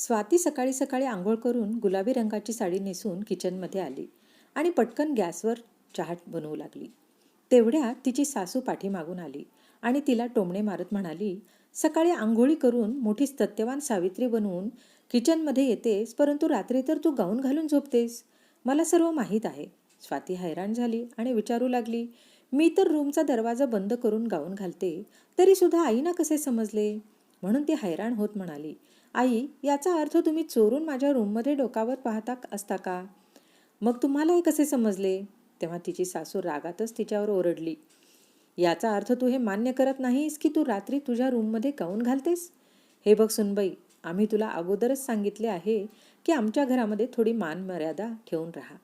स्वाती सकाळी सकाळी आंघोळ करून गुलाबी रंगाची साडी नेसून किचनमध्ये आली आणि पटकन गॅसवर चहा बनवू लागली. तेवढ्यात तिची सासू पाठीमागून आली आणि तिला टोमणे मारत म्हणाली सकाळी आंघोळी करून मोठी सत्यवान सावित्री बनवून किचनमध्ये येतेस परंतु रात्री तर तू गाऊन घालून झोपतेस. मला सर्व माहीत आहे. स्वाती हैराण झाली आणि विचारू लागली मी तर रूमचा दरवाजा बंद करून गाऊन घालते तरीसुद्धा आईना कसे समजले? म्हणून ती हैराण होत म्हणाली आई याचा अर्थ तुम्ही चोरून माझ्या रूममध्ये डोकावर पाहता असता का? मग तुम्हाला हे कसे समजले? तेव्हा तिची सासू रागातच तिच्यावर ओरडली. याचा अर्थ तू हे मान्य करत नाहीस की तू रात्री तुझ्या रूममध्ये काऊन घालतेस? हे बघ सुनबाई आम्ही तुला अगोदरच सांगितले आहे की आमच्या घरामध्ये थोडी मान मर्यादा ठेवून राहा.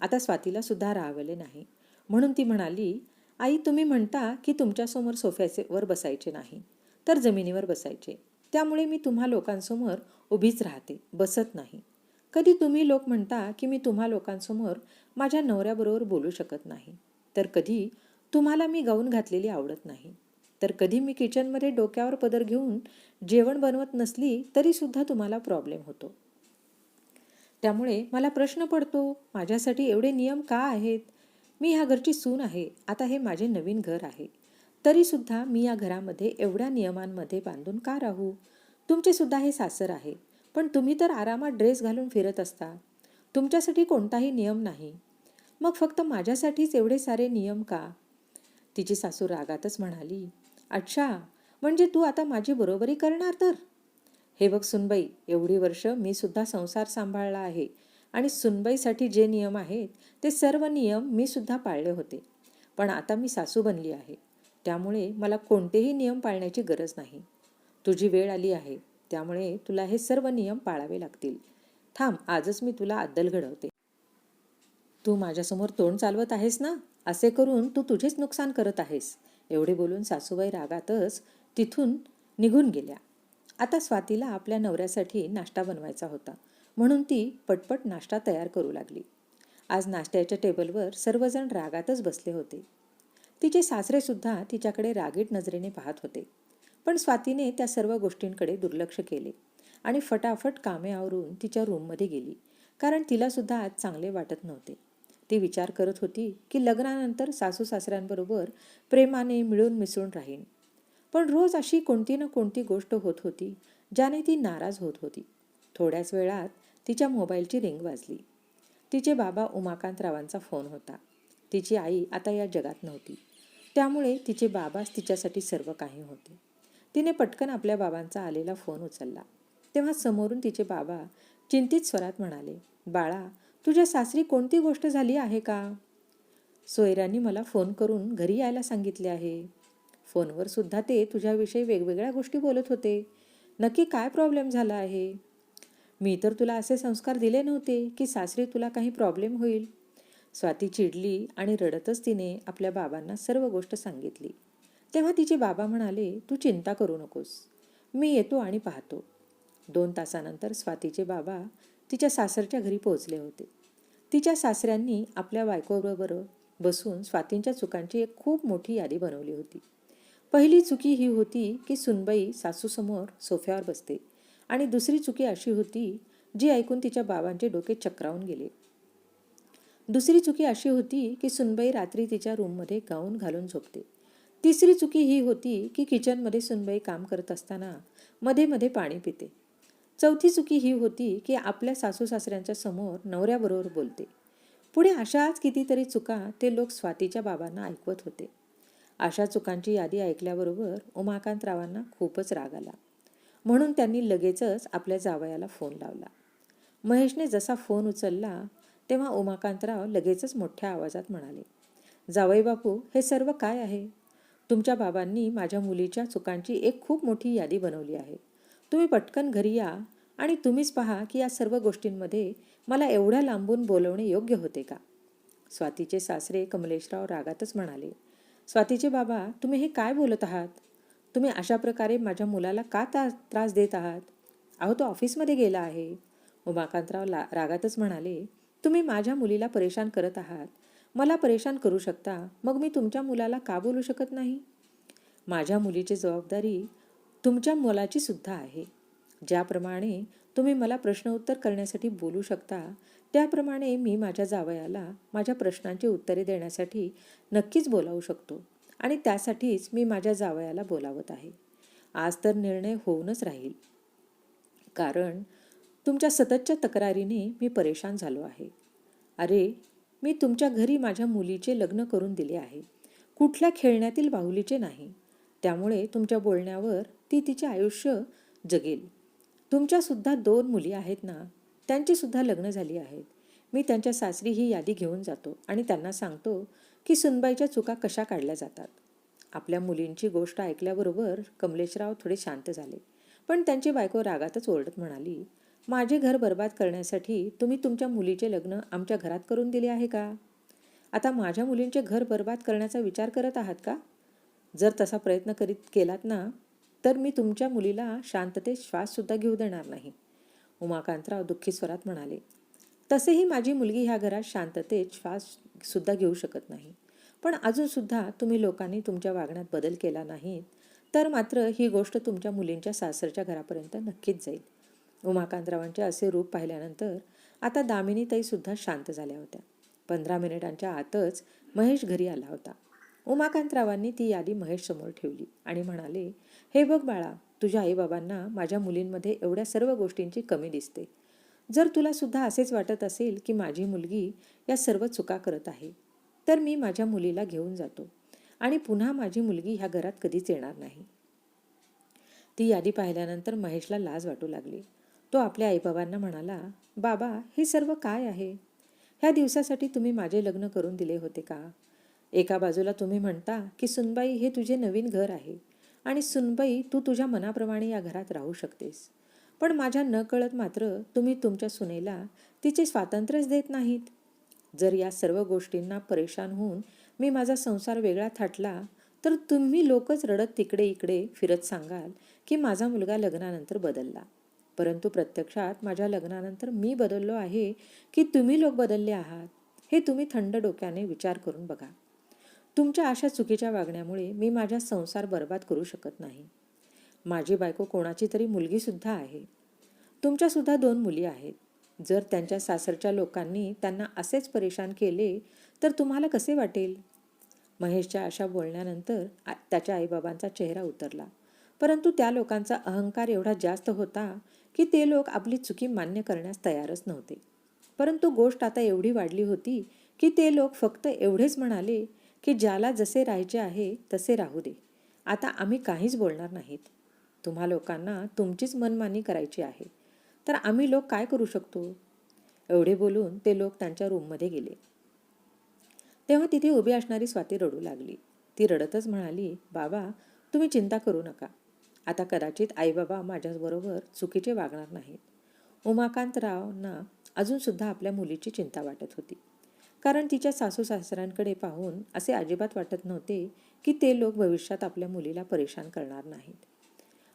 आता स्वातीला सुद्धा राहावले नाही. म्हणून ती म्हणाली आई तुम्ही म्हणता की तुमच्यासमोर सोफ्याचे वर बसायचे नाही. तर जमिनीवर बसायचे. त्यामुळे मी तुम्हा लोकांसमोर उभीच राहते बसत नाही. कधी तुम्ही लोक म्हणता की मी तुम्हा लोकांसमोर माझ्या नवऱ्याबरोबर बोलू शकत नाही तर कधी तुम्हाला मी गाऊन घातलेली आवडत नाही. तर कधी मी किचनमध्ये डोक्यावर पदर घेऊन जेवण बनवत नसली तरीसुद्धा तुम्हाला प्रॉब्लेम होतो. त्यामुळे मला प्रश्न पडतो माझ्यासाठी एवढे नियम का आहेत? मी ह्या घरची सून आहे आता हे माझे नवीन घर आहे. तरीसुद्धा मी या घरामध्ये एवढ्या नियमांमध्ये बांधून का राहू? तुमचेसुद्धा हे सासर आहे. पण तुम्ही तर आरामात ड्रेस घालून फिरत असता. तुमच्यासाठी कोणताही नियम नाही. मग फक्त माझ्यासाठीच एवढे सारे नियम का? तिची सासू रागातच म्हणाली अच्छा म्हणजे तू आता माझी बरोबरी करणार तर? हे बघ सुनबाई एवढी वर्ष मी सुद्धा संसार सांभाळला आहे आणि सुनबाईसाठी जे नियम आहेत ते सर्व नियम मी सुद्धा पाळले होते. पण आता मी सासू बनली आहे. त्यामुळे मला कोणतेही नियम पाळण्याची गरज नाही. तुझी वेळ आली आहे त्यामुळे तुला हे सर्व नियम पाळावे लागतील. थांब आजच मी तुला अद्दल घडवते. तू माझ्यासमोर तोंड चालवत आहेस ना? असे करून तू तुझेच नुकसान करत आहेस. एवढे बोलून सासूबाई रागातच तिथून निघून गेल्या. आता स्वातीला आपल्या नवऱ्यासाठी नाश्ता बनवायचा होता. म्हणून ती पटपट नाश्ता तयार करू लागली. आज नाश्त्याच्या टेबलवर सर्वजण रागातच बसले होते. तिचे सासरेसुद्धा तिच्याकडे रागीट नजरेने पाहत होते. पण स्वातीने त्या सर्व गोष्टींकडे दुर्लक्ष केले आणि फटाफट कामे आवरून तिच्या रूममध्ये गेली कारण तिलासुद्धा आज चांगले वाटत नव्हते. ती विचार करत होती की लग्नानंतर सासू सासऱ्यांबरोबर प्रेमाने मिळून मिसळून राहीन. पण रोज अशी कोणती ना कोणती गोष्ट होत होती ज्याने ती नाराज होत होती. थोड्याच वेळात तिच्या मोबाईलची रिंग वाजली. तिचे बाबा उमाकांतरावांचा फोन होता. तिची आई आता या जगात नव्हती. त्यामुळे तिचे बाबाच तिच्यासाठी सर्व काही होते. तिने पटकन आपल्या बाबांचा आलेला फोन उचलला. तेव्हा समोरून तिचे बाबा चिंतित स्वरात म्हणाले बाळा तुझ्या सासरी कोणती गोष्ट झाली आहे का? सोयरांनी मला फोन करून घरी यायला सांगितले आहे. फोनवर सुद्धा ते तुझ्याविषयी वेगवेगळ्या गोष्टी बोलत होते. नक्की काय प्रॉब्लेम झाला आहे? मी तर तुला असे संस्कार दिले नव्हते की सासरी तुला काही प्रॉब्लेम होईल. स्वाती चिडली आणि रडतच तिने आपल्या बाबांना सर्व गोष्ट सांगितली. तेव्हा तिचे बाबा म्हणाले तू चिंता करू नकोस. मी येतो आणि पाहतो. दोन तासानंतर स्वातीचे बाबा तिच्या सासरच्या घरी पोहोचले होते. तिच्या सासऱ्यांनी आपल्या बायकोबरोबर बसून स्वातींच्या चुकांची एक खूप मोठी यादी बनवली होती. पहिली चुकी ही होती की सुनबाई सासूसमोर सोफ्यावर बसते आणि दुसरी चुकी अशी होती जी ऐकून तिच्या बाबांचे डोके चक्रावून गेले. दुसरी चुकी अशी होती की सुनबाई रात्री तिच्या रूममध्ये गाऊन घालून झोपते. तिसरी चुकी ही होती की किचनमध्ये सुनबाई काम करत असताना मध्ये मध्ये पाणी पिते. चौथी चुकी ही होती की आपल्या सासू सासऱ्यांच्या समोर नवऱ्याबरोबर बोलते. पुढे अशाच कितीतरी चुका ते लोक स्वातीच्या बाबांना ऐकवत होते. अशा चुकांची यादी ऐकल्याबरोबर उमाकांतरावांना खूपच राग आला. म्हणून त्यांनी लगेचच आपल्या जावयाला फोन लावला. महेशने जसा फोन उचलला तेव्हा उमाकांतराव लगेचच मोठ्या आवाजात म्हणाले जावई बापू हे सर्व काय आहे? तुमच्या बाबांनी माझ्या मुलीच्या चुकांची एक खूप मोठी यादी बनवली आहे. तुम्ही पटकन घरी या आणि तुम्हीच पहा की या सर्व गोष्टींमध्ये मला एवढ्या लांबून बोलवणे योग्य होते का? स्वातीचे सासरे कमलेशराव रागातच म्हणाले स्वातीचे बाबा तुम्ही हे काय बोलत आहात? तुम्ही अशा प्रकारे माझ्या मुलाला का ता त्रास देत आहात? अहो तो ऑफिसमध्ये गेला आहे. उमाकांतराव ला रागातच म्हणाले तुम्ही माझ्या मुलीला परेशान करत आहात. मला परेशान करू शकता. मग मी तुमच्या मुलाला का बोलू शकत नाही? माझ्या मुलीची जबाबदारी तुमच्या मुलाची सुद्धा आहे. ज्याप्रमाणे तुम्ही मला प्रश्न उत्तर करण्यासाठी बोलू शकता त्याप्रमाणे मी माझ्या जावयाला माझ्या प्रश्नांची उत्तरे देण्यासाठी नक्कीच बोलावू शकतो आणि त्यासाठीच मी माझ्या जावयाला बोलावत आहे. आज तर निर्णय होऊनच राहील. कारण तुमच्या सततच्या तक्रारीने मी परेशान झालो आहे. अरे मी तुमच्या घरी माझ्या मुलीचे लग्न करून दिले आहे. कुठल्या खेळण्यातील बाहुलीचे नाही. त्यामुळे तुमच्या बोलण्यावर ती तिचे आयुष्य जगेल. तुमच्यासुद्धा दोन मुली आहेत ना त्यांचीसुद्धा लग्न झाली आहेत. मी त्यांच्या सासरी ही यादी घेऊन जातो आणि त्यांना सांगतो की सुनबाईच्या चुका कशा काढल्या जातात. आपल्या मुलींची गोष्ट ऐकल्याबरोबर कमलेशराव थोडे शांत झाले. पण त्यांची बायको रागातच ओरडत म्हणाली माझे घर बर्बाद करण्यासाठी तुम्ही तुमच्या मुलीचे लग्न आमच्या घरात करून दिले आहे का? आता माझ्या मुलींचे घर बर्बाद करण्याचा विचार करत आहात का? जर तसा प्रयत्न करीत केलात ना तर मी तुमच्या मुलीला शांततेत श्वाससुद्धा घेऊ देणार नाही. उमाकांतराव दुःखी स्वरात म्हणाले तसेही माझी मुलगी ह्या घरात शांततेत श्वाससुद्धा घेऊ शकत नाही. पण अजूनसुद्धा तुम्ही लोकांनी तुमच्या वागण्यात बदल केला नाहीत तर मात्र ही गोष्ट तुमच्या मुलींच्या सासरच्या घरापर्यंत नक्कीच जाईल. उमाकांतरावांचे असे रूप पाहिल्यानंतर आता दामिनीताईसुद्धा शांत झाल्या होत्या. पंधरा मिनिटांच्या आतच महेश घरी आला होता. उमाकांतरावांनी ती यादी महेशसमोर ठेवली आणि म्हणाले हे बघ बाळा तुझ्या आईबाबांना माझ्या मुलींमध्ये एवढ्या सर्व गोष्टींची कमी दिसते. जर तुला सुद्धा असेच वाटत असेल की माझी मुलगी या सर्व चुका करत आहे तर मी माझ्या मुलीला घेऊन जातो आणि पुन्हा माझी मुलगी ह्या घरात कधीच येणार नाही. ती यादी पाहिल्यानंतर महेशला लाज वाटू लागली. तो आपल्या आईबाबांना म्हणाला बाबा हे सर्व काय आहे? ह्या दिवसासाठी तुम्ही माझे लग्न करून दिले होते का? एका बाजूला तुम्ही म्हणता की सुनबाई हे तुझे नवीन घर आहे आणि सुनबाई तू तुझ्या मनाप्रमाणे या घरात राहू शकतेस. पण माझ्या न कळत मात्र तुम्ही तुमच्या सुनेला तिचे स्वातंत्र्यच देत नाहीत. जर या सर्व गोष्टींना परेशान होऊन मी माझा संसार वेगळा थाटला तर तुम्ही लोकच रडत तिकडे इकडे फिरत सांगाल की माझा मुलगा लग्नानंतर बदलला. परंतु प्रत्यक्षात माझ्या लग्नानंतर मी बदललो आहे की तुम्ही लोक बदलले आहात हे तुम्ही थंड डोक्याने विचार करून बघा. तुमच्या अशा चुकीच्या वागण्यामुळे मी माझा संसार बर्बाद करू शकत नाही. माझी बायको कोणाची तरी मुलगीसुद्धा आहे. तुमच्यासुद्धा दोन मुली आहेत. जर त्यांच्या सासरच्या लोकांनी त्यांना असेच परेशान केले तर तुम्हाला कसे वाटेल? महेशच्या अशा बोलण्यानंतर त्याच्या आईबाबांचा चेहरा उतरला. परंतु त्या लोकांचा अहंकार एवढा जास्त होता की ते लोक आपली चुकी मान्य करण्यास तयारच नव्हते. परंतु गोष्ट आता एवढी वाढली होती की ते लोक फक्त एवढेच म्हणाले की ज्याला जसे राहायचे आहे तसे राहू दे. आता आम्ही काहीच बोलणार नाहीत. तुम्हा लोकांना तुमचीच मनमानी करायची आहे. तर आम्ही लोक काय करू शकतो? एवढे बोलून ते लोक त्यांच्या रूममध्ये गेले. तेव्हा तिथे उभी असणारी स्वाती रडू लागली. ती रडतच म्हणाली बाबा तुम्ही चिंता करू नका. आता कदाचित आईबाबा माझ्याबरोबर चुकीचे वागणार नाहीत. उमाकांतरावना अजूनसुद्धा आपल्या मुलीची चिंता वाटत होती. कारण तिच्या सासू सासऱ्यांकडे पाहून असे अजिबात वाटत नव्हते की ते लोक भविष्यात आपल्या मुलीला परेशान करणार नाहीत.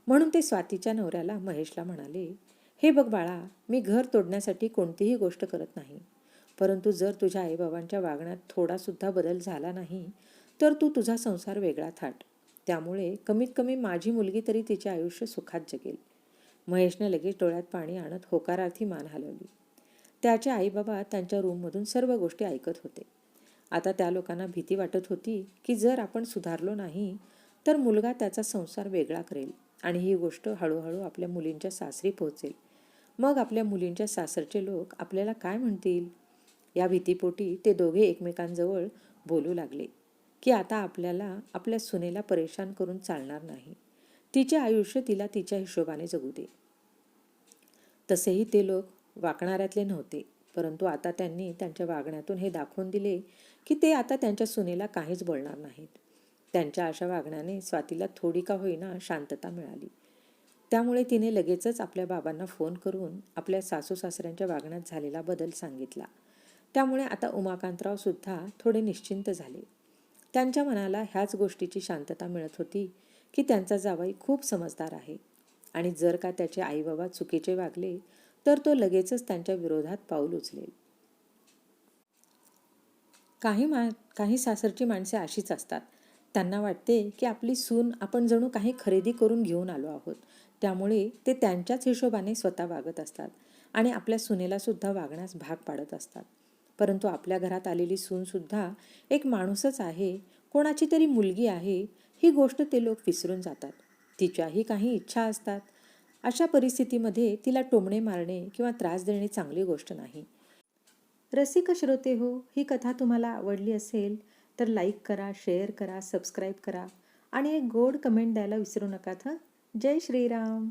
म्हणून ते स्वातीच्या नवऱ्याला महेशला म्हणाले हे बघ बाळा मी घर तोडण्यासाठी कोणतीही गोष्ट करत नाही. परंतु जर तुझ्या आईबाबांच्या वागण्यात थोडासुद्धा बदल झाला नाही तर तू तुझा संसार वेगळा थाट. त्यामुळे कमीत कमी माझी मुलगी तरी तिचे आयुष्य सुखात जगेल. महेशने लगेच डोळ्यात पाणी आणत होकारार्थी मान हलवली. त्याचे आईबाबा त्यांच्या रूममधून सर्व गोष्टी ऐकत होते. आता त्या लोकांना भीती वाटत होती की जर आपण सुधारलो नाही तर मुलगा त्याचा संसार वेगळा करेल आणि ही गोष्ट हळूहळू आपल्या मुलींच्या सासरी पोहोचेल. मग आपल्या मुलींच्या सासरचे लोक आपल्याला काय म्हणतील? या भीतीपोटी ते दोघे एकमेकांजवळ बोलू लागले. की आता आपल्याला आपल्या सुनेला परेशान करून चालणार नाही. तिचे आयुष्य तिला तिच्या हिशोबाने जगू दे. तसेही ते लोक वाकणाऱ्यातले नव्हते परंतु आता त्यांनी त्यांच्या वागण्यातून हे दाखवून दिले की ते आता त्यांच्या सुनेला काहीच बोलणार नाहीत. त्यांच्या अशा वागण्याने स्वातीला थोडी का होईना शांतता मिळाली. त्यामुळे तिने लगेचच आपल्या बाबांना फोन करून आपल्या सासू सासऱ्यांच्या वागण्यात झालेला बदल सांगितला. त्यामुळे आता उमाकांतराव सुद्धा थोडे निश्चिंत झाले. त्यांच्या मनाला ह्याच गोष्टीची शांतता मिळत होती की त्यांचा जावाई खूप समजदार आहे. आणि जर का त्याचे आईबाबा चुकीचे वागले तर तो लगेचच त्यांच्या विरोधात पाऊल उचलेल. काही मा काही सासरची माणसे अशीच असतात. त्यांना वाटते की आपली सून आपण जणू काही खरेदी करून घेऊन आलो आहोत. त्यामुळे ते त्यांच्याच हिशोबाने स्वतः वागत असतात आणि आपल्या सुनेला सुद्धा वागण्यास भाग पाडत असतात. परंतु आपल्या घरात आलेली सूनसुद्धा एक माणूसच आहे कोणाची तरी मुलगी आहे ही गोष्ट ते लोक विसरून जातात. तिच्याही काही इच्छा असतात. अशा परिस्थितीमध्ये तिला टोमणे मारणे किंवा त्रास देणे चांगली गोष्ट नाही. रसिक श्रोते हो ही कथा तुम्हाला आवडली असेल तर लाईक करा शेअर करा सबस्क्राईब करा आणि एक गोड कमेंट द्यायला विसरू नका हं जय श्रीराम.